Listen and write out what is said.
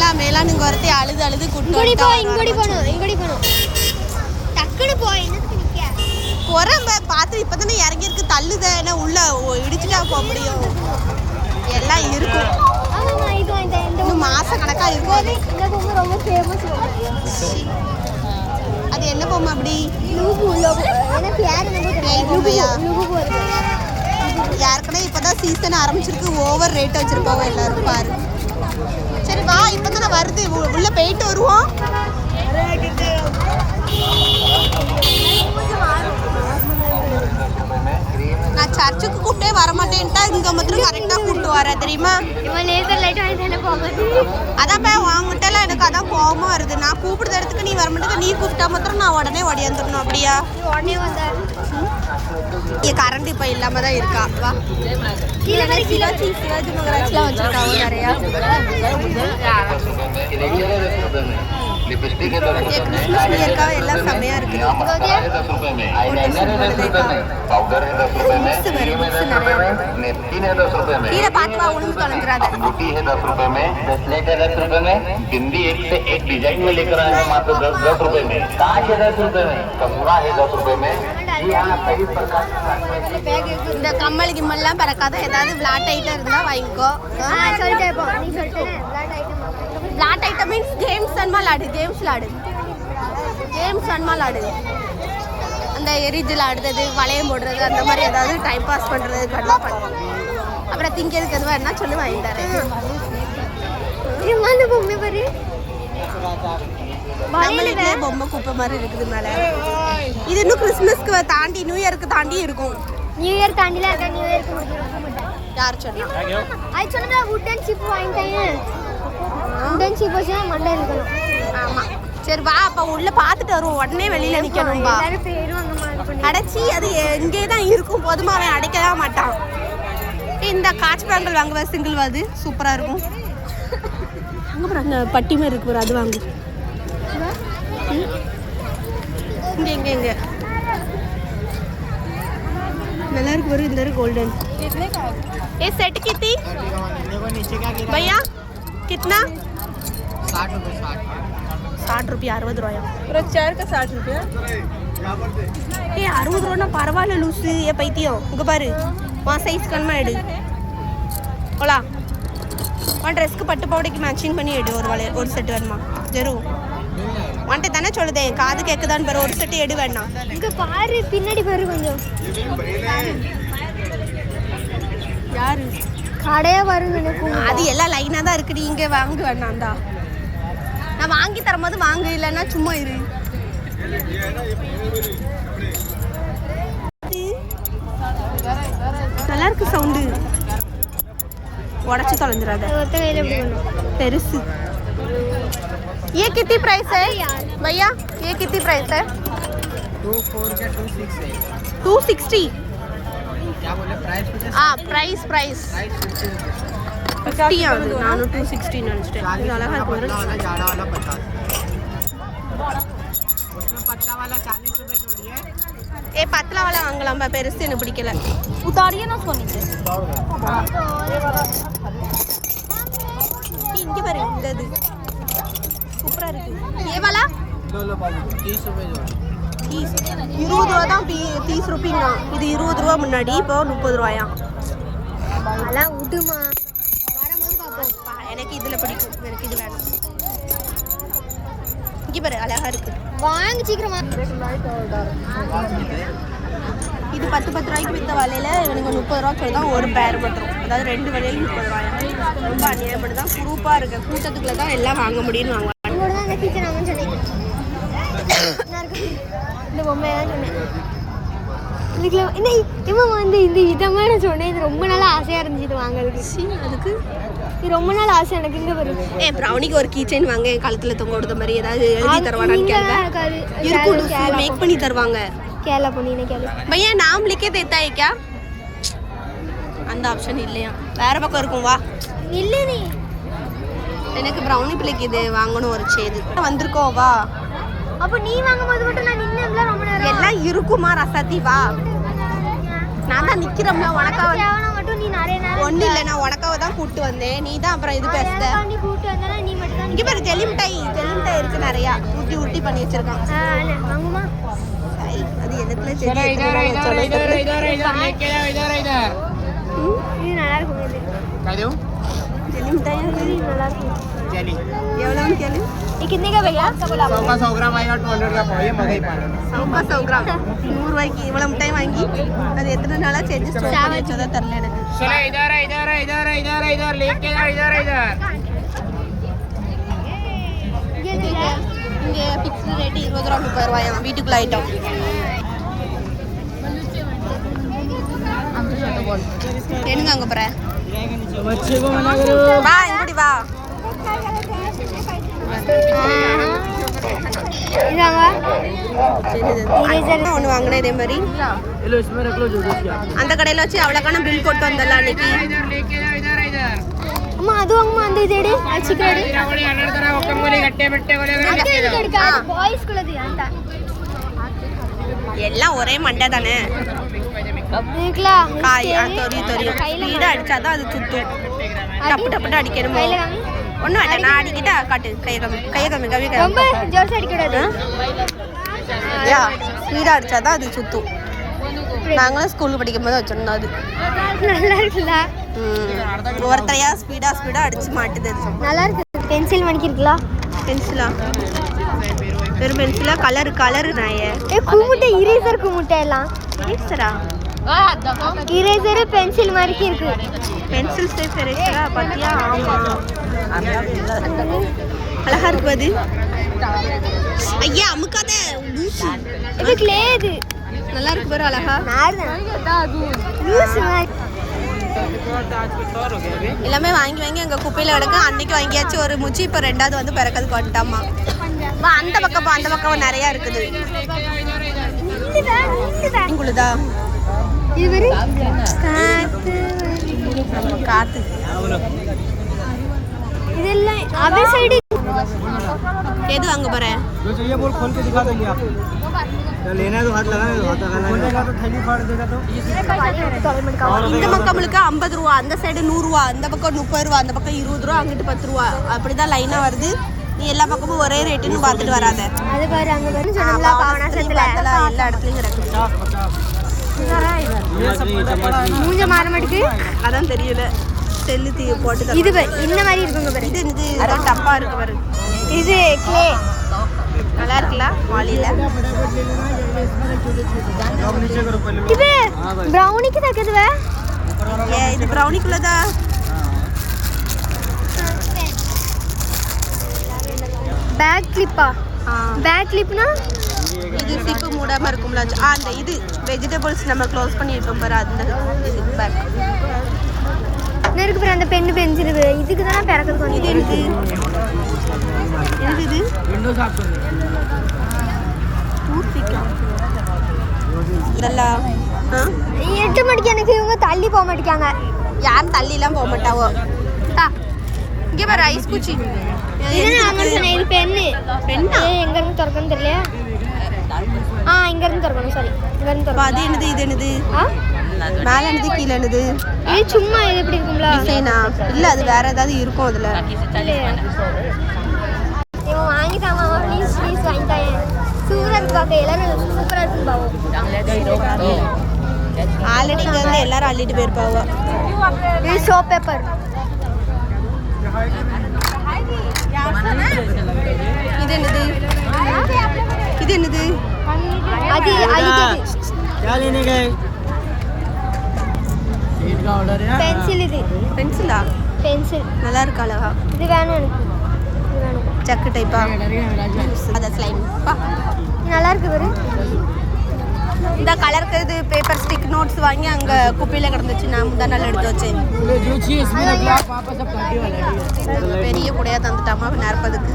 மேலா மேலான்னு இங்க ஒருத்தி அழுது அழுது கூட்டு இங்கோடி போகணும் இங்கோடி போகணும் டக்குனு போ என்னத்துக்கு நிக்க குரம்ப பார்த்து இப்பதானே இறங்கி இருக்கு தள்ளுத என்ன உள்ள இடிச்சுட்டா போக முடியும். எல்லாம் இருக்கும். இன்னும் மாச கணக்கா இருக்கும் ரொம்ப ஃபேமஸ் அது என்ன பொம்மை அப்படி? லூபு லூபு எனக்கு யார் எனக்கு ஏய், தெரியாது. பொம்மையா? லூபு வருது ஏற்கனவே இப்பதான் சீசன் ஆரம்பிச்சிருக்கு ஓவர் ரேட் வச்சிருப்பாங்க எல்லாரும் பாரு. சரி வா இப்பதானே வருது. உள்ளே போயிட்டு வருவோம் நான் சர்ச்சுக்கு கூப்பிட்டே வரமாட்டேன்ட்டா இங்க மாத்திரம் கரெக்டா கூப்பிட்டு வர தெரியுமா? இவன் லேசர் லைட் வாங்கி தானே போகுது? அதான் பே வாங்கிட்டல எனக்கு அதான் கோவமா வருது. நான் கூப்பிடுற இடத்துக்கு நீ வர மாட்டேங்க நீ கூப்பிட்டா மாத்திரம் நான் உடனே ஓடியாந்துடணும் அப்படியா? உடனே வந்த. இங்க கரண்ட் இப்ப இல்லாம தான் இருக்கா? வா. சிவாஜி சிவாஜி மகராஜ்லாம் வச்சிருக்காங்க நிறையா. இருக்கு செம்மையா இருக்குது यहाँ मसाला है दस रुपए में आईलाइनर है दस रुपए में पाउडर है दस रुपए में मिक्स क्रीम है मिक्स दस रुपए में नेपकिन है दस रुपए में கீழே பார்த்து வா உளுந்து தொலைஞ்சிடாத अंगूठी है दस रुपए में ब्रेसलेट है दस रुपए में बिंदी एक से एक डिजाइन में लेकर आए हैं मात्र दस दस रुपए में कांच है दस रुपए में कमरा है दस रुपए में जी हाँ कई प्रकार के இந்த கம்மல் கிம்மல்லாம் பறக்காத ஏதாவது விளாட் ஐட்டம் இருந்தா வாங்கிக்கோ ஆ சொல்லிட்டே போ நீ சொல்லிட்டே விளையாட்டு ஐட்டம் விளாட் ஐட்டம் மீன்ஸ் கேம்ஸ் அன்மா விளாடு கேம்ஸ் விளாடு கேம்ஸ் அன்மா விளாடு அந்த எரிஜில் ஆடுறது வளையம் போடுறது அந்த மாதிரி ஏதாவது டைம் பாஸ் பண்ணுறது பண்ணலாம் பண்ணுவோம். அப்புறம் திங்கிறதுக்கு எதுவாக என்ன சொல்லி வாங்கி தரேன் இந்த பொம்மை பாரு. நம்ம வீட்லயே பொம்மை குப்பை மாதிரி இருக்குது மேல. இது இன்னும் கிறிஸ்மஸ்க்கு தாண்டி நியூ இயருக்கு தாண்டி இருக்கும். நியூ இயர் தாண்டிலாம் இருக்கா நியூ இயர்க்கு முடிஞ்சிடும் யார் சொன்னா அது சொன்னதா வுட்டன் சிப் வாங்கிட்டேன். வுட்டன் சிப் வச்சு மண்டை இருக்கணும் சரி வா அப்ப உள்ள பாத்துட்டு வருவோம். உடனே வெளியில நிக்கணும்பா. அடைச்சி அது இங்கே தான் இருக்கும். போதுமா அவன் அடைக்க மாட்டான். இந்த காட்சி பழங்கள் வாங்குவா சிங்கிள் அது? சூப்பரா இருக்கும். அங்க பாரு பட்டி மாதிரி இருக்கு அது வாங்கு. இங்க இங்க இங்க. நல்லா இருக்கு ஒரு இந்த கோல்டன் ஏ செட் கித்தி பையா கித்னா 60 60 சாட் રૂપિયા அறுபது ரூபாயா? ચાર કે સાઠ રૂપિયા ஏ அறுபது ரூபா பரவாயில்ல லூசு. ஏ பைத்தியம். இங்கே பாரு. உன் சைஸ் கண்மா எடு. ஓலா உன் ட்ரெஸ்க்கு பட்டு பாவடைக்கு மேட்சிங் பண்ணி எடு. ஒரு வளைய ஒரு செட்டு வேணுமா? ஜெரு. உன்ட்ட தானே சொல்லுதே. காது கேட்குதான்னு பாரு. ஒரு செட்டு எடு வேணாம் இங்கே பாரு பின்னாடி பாரு கொஞ்சம். யாரு? கடையாக வருங்க அது எல்லாம் லைனாக தான் இருக்குடி. இங்கே வாங்கு வேணாம்டா நான் வாங்கி தரும்போது வாங்கு இல்லைன்னா சும்மா இரு நல்லா இருக்கு சவுண்டு உடச்சி தொலைஞ்சிடாத ஒத்த கையில எப்படி பண்ணும் பெருசு ये कितनी प्राइस है भैया ये कितनी प्राइस है टू फोर का टू सिक्स है टू सिक्सटी क्या बोले प्राइस कुछ है हाँ प्राइस प्राइस प्राइस फिफ्टी रुपये ஃபிஃப்டி ஆகுது நானும் டூ சிக்ஸ்டி நினச்சிட்டேன் இது அழகாக இருக்கும் ஏ பத்தலா வாழை வாங்கலாம்பா பெருசு எனக்கு பிடிக்கல உதாரியே நான் சொன்னீங்க இங்கே பாரு இந்த இது சூப்பராக இருக்கு ஏவாலா இருபது ரூபா தான் தீஸ் ருபீங்களா இது இருபது ரூபா முன்னாடி இப்போ முப்பது ரூபாயா அதெல்லாம் விடுமா பா, எனக்கு இதுல பிடிக்கும். எனக்கு இது வேணும். இங்க பாரு அழகா இருக்கு. வாங்க சீக்கிரமா. இது பத்து பத்து ரூபாய்க்கு வித்த வலையில இவனுக்கு முப்பது ரூபா தான் ஒரு பேர் மட்டும். அதாவது ரெண்டு வலையில முப்பது ரூபாயா ரொம்ப அநியாயம் பண்ணி தான். குரூப்பா இருக்கு கூட்டத்துக்குள்ள தான் எல்லாம் வாங்க முடியும்னு வாங்க. இந்த பொம்மையை தான் சொன்னேன். இதுக்குள்ள இந்த இவன் வந்து இந்த இதமாக நான் சொன்னேன். இது ரொம்ப நாள் ஆசையாக இருந்துச்சு இது வாங்குறதுக்கு. அதுக்கு ரொம்ப நாள் ஆசை எனக்கு இங்க வரும். என் பிரவுனிக்கு ஒரு கீ செயின் வாங்க என் கழுத்துல தொங்க விடுற மாதிரி ஏதாவது எழுதி தருவானான்னு கேளுங்க. இருக்கும் மேக் பண்ணி தருவாங்க. கேள பொண்ணு கேள. பையா நாமளுக்கே தேத்தாய்க்கா? அந்த ஆப்ஷன் இல்லையா? வேற பக்கம் இருக்கும் வா. இல்லை நீ. எனக்கு ப்ரௌனி பிள்ளைக்கு இது வாங்கணும் ஒரு செய்து வந்திருக்கோ வா. அப்போ நீ வாங்கும்போது மட்டும் நான் நின்னு ரொம்ப நேரம். எல்லாம் இருக்குமா ரசாத்தி வா. நான் தான் நிக்கிறோம்ல உனக்காக ஒன்றும் இல்லை நான் உனக்காவ தான் கூப்பிட்டு வந்தேன். நீ தான் அப்புறம் இது பேசுத இங்கே பாரு தெளிமிட்டாய் தெளிமிட்டாய் இருக்கு நிறையா. ஊட்டி ஊட்டி பண்ணி வச்சிருக்கான். அது என்னத்துல தெளிமிட்டாய் நல்லா இருக்கும். எவ்வளோன்னு கேளு. ये कितने का भैया सौ का सौ ग्राम आएगा टू हंड्रेड का पाओ ये मगई पानी சவுக்கா சவுக்ராம் நூறுரூவாய்க்கு இவ்வளோ மிட்டாய் வாங்கி அது எத்தனை நாளாக செஞ்சு ஸ்டோர் பண்ணி வச்சதா தெரில எனக்கு चलो इधर इधर इधर इधर इधर लेके आओ इधर इधर ये जो है இங்கே ஃபிக்ஸ்டு ரேட்டு இருபது ரூபா முப்பது ரூபாயாம் வீட்டுக்குள்ள ஐட்டம் என்னங்க அங்கே போகிற बच्चे को मना करो வா இப்படி வா இதாங்க ஒன்று வாங்கினேன் இதே மாதிரி அந்த கடையில் வச்சு அவ்வளோக்கான பில் போட்டு வந்துடலாம் அன்னைக்கு అమ్మ అది అమ్మ అంది ఇదేడి ఆ చిక్కడి எல்லாம் ஒரே மண்டை தானே காய் தொரி தொரி ஸ்பீடாக அடிச்சாதான் அது சுத்தும் டப்பு டப்புன்னு அடிக்கணுமோ ஒன்றும் வேண்டாம் நான் அடிக்கிட்டா காட்டு. கையை கம்மி கையை கம்மி கவி ரொம்ப ஜோர்ஸ் அடிக்க கூடாது யா ஸ்பீடாக அடிச்சாதான் அது சுத்தும் நாங்களும் ஸ்கூலுக்கு படிக்கும் போது வச்சிருந்தோம் அது. நல்லா இருக்குல்ல. ஒருத்தரையா ஸ்பீடாக ஸ்பீடாக அடிச்சு மாட்டுது நல்லா இருக்கு பென்சில் மணிக்கிருக்கலா பென்சிலா வெறும் பென்சிலா கலர் கலரு நாய குமுட்டை இரேசர் குமுட்டை எல்லாம். எரேசரா இரேசர் பென்சில் மாதிரி இருக்கு. பென்சில் ஸ்டேப் இரேசரா பார்த்தியா ஆமா. அழகா இருக்கும் அது. ஐயா அமுக்காத. இது? கிளே நல்லா இருக்கு பாரு அழகா. எல்லாமே வாங்கி வாங்கி அங்கே குப்பையில கிடக்கு. அன்னைக்கு வாங்கியாச்சு ஒரு முச்சு இப்போ ரெண்டாவது வந்து பிறக்கிறதுக்கு வந்துட்டாமா அந்த பக்கம் அந்த பக்கம் நிறையா இருக்குது. உங்களுதா இது வெறும் காத்து நம்ம காத்து இதெல்லாம் அதே சைடு எது வாங்க போகிறேன் जो चाहिए बोल खोल के दिखा देंगे आपको क्या लेना है तो हाथ लगाना है हाथ लगाना खोलेगा तो थैली फाड़ देगा तो இந்த பக்கம் முழுக்க ஐம்பது ரூபா அந்த சைடு நூறுரூவா அந்த பக்கம் முப்பது ரூபா அந்த பக்கம் இருபது ரூபா அங்கிட்டு பத்து ரூபா அப்படிதான் லைனாக வருது நீ எல்லா பக்கமும் ஒரே ரேட்டுன்னு பார்த்துட்டு வராத அது பாரு அங்க வரும் ஆ, சொன்னோம்ல பாவனாசத்துலயும் பாவனாசத்துல பார்த்தல, எல்லா இடத்துலையும் கிடக்கு ये सब पता पड़ा மூஞ்ச மாற மாட்டுக்கு அதான் தெரியல. செல்லு தீ போட்டு இது இந்த மாதிரி இருக்குங்க பாரு. இது இது அதான் டப்பா இருக்கு பாரு. இது கிளே நல்லா இருக்குல்ல வாளியில? இது ப்ரௌனிக்கு தக்கதுவே ஏ இது ப்ரௌனிக்குள்ளதா பேக் கிளிப்பா பேக் கிளிப்னா இல்லாமல் இருக்கும்ல அந்த இது. வெஜிடபிள்ஸ் நம்ம க்ளோஸ் பண்ணியிருக்கோம் பாரு அந்த இது பேக் பிறகு அந்த பெண்ணு பெஞ்சிருக்கு இதுக்கு தானே பிறக்கிறது கொஞ்சம். இது இது? எட்டு மணிக்கு எனக்கு இவங்க தள்ளி போக மாட்டேங்காங்க யாரும் தள்ளிலாம் போக மாட்டாவோ? தா. இங்கே பாரு ஐஸ் குச்சி இது பெண்ணு எங்க இருந்து திறக்கணும் தெரியல ஆ இங்க இருந்து திறக்கணும் சாரி இங்க இருந்து அப்ப திறக்கணும். அது என்னது இது என்னது? ஆ? மேல என்னது கீழே என்னது? இது சும்மா இது எப்படி இருக்கும்ல? டிசைனா? இல்ல அது வேற ஏதாவது இருக்கும் அதுல? இவன் வாங்கி தாமா ப்ளீஸ் ப்ளீஸ் வாங்கி தாயேன் சூப்பராக இருக்கு பார்க்க எல்லாரும் சூப்பராக இருக்கு பாவம். ஆல்ரெடி இங்க வந்து எல்லாரும் அள்ளிட்டு போயிருப்பாவோ. இது ஷோ பேப்பர் இது என்னது இது என்னது అది பென்சில் இது. பென்சிலா? பென்சில். நல்லா இருக்கா அழகா? இது வேணும் எனக்கு. சக்கு டைப்பா அத ஸ்லைம் நல்லா இருக்கு பாரு இந்த கலருக்கு இது பேப்பர் ஸ்டிக் நோட்ஸ் வாங்கி அங்க குப்பையில கிடந்துச்சு. நான் முந்தா நாள் எடுத்து வச்சேன். பெரிய குடையா தந்துட்டாமா நாற்பதுக்கு